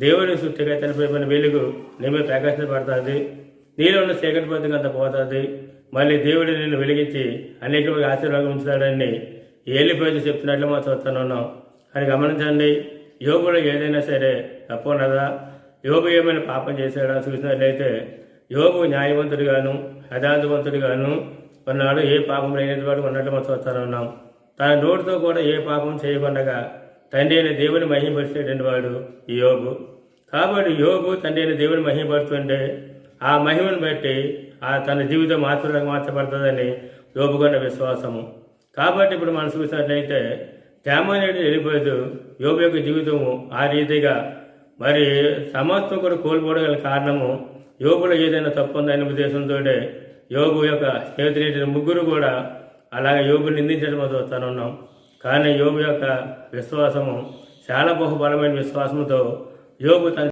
దేవుని సృష్టిగా చనిపోయిన వెలుగు నీ ప్రకాశపడుతుంది నీలో ఉన్న చీకటి అంత పోతుంది. మళ్ళీ దేవుడు నిన్ను వెలిగించి అనేక ఆశీర్వాదం ఉంచుతాడని ఏలిపోయి చెప్తున్నట్లు మా చూస్తున్నాం. అని గమనించండి యోగులో ఏదైనా సరే తప్పు యోగు ఏమైనా పాపం చేశాడా? చూసినట్లయితే యోగు న్యాయవంతుడిగాను యథార్థవంతుడిగాను ఉన్నాడు. ఏ పాపం లేనివాడు ఉన్నట్లు మనం చూస్తాను ఉన్నాం తన నోటితో కూడా ఏ పాపం చేయకుండా తండ్రి అయిన దేవుని మహిమపరిచేటువంటి వాడు ఈ యోగు కాబట్టి యోగు తండ్రి అయిన దేవుని మహిమపడుతుంటే ఆ మహిమను బట్టి ఆ తన జీవితం ఆశ్చర్యంగా మార్చబడుతుందని యోగుకున్న విశ్వాసము. కాబట్టి ఇప్పుడు మనం చూసినట్లయితే తేమనేది వెళ్ళిపోయేది యోగు యొక్క జీవితము ఆ రీతిగా. మరి సమస్తం కూడా కోల్పోవడం గల కారణము యోగులో ఏదైనా తప్పు ఉందనే ఉద్దేశంతో యోగు యొక్క స్నేహితులు ముగ్గురు కూడా అలాగే యోగుని నిందించడం చూస్తాను ఉన్నాం కానీ యోగు యొక్క విశ్వాసము చాలా బహుబలమైన విశ్వాసంతో యోగు తన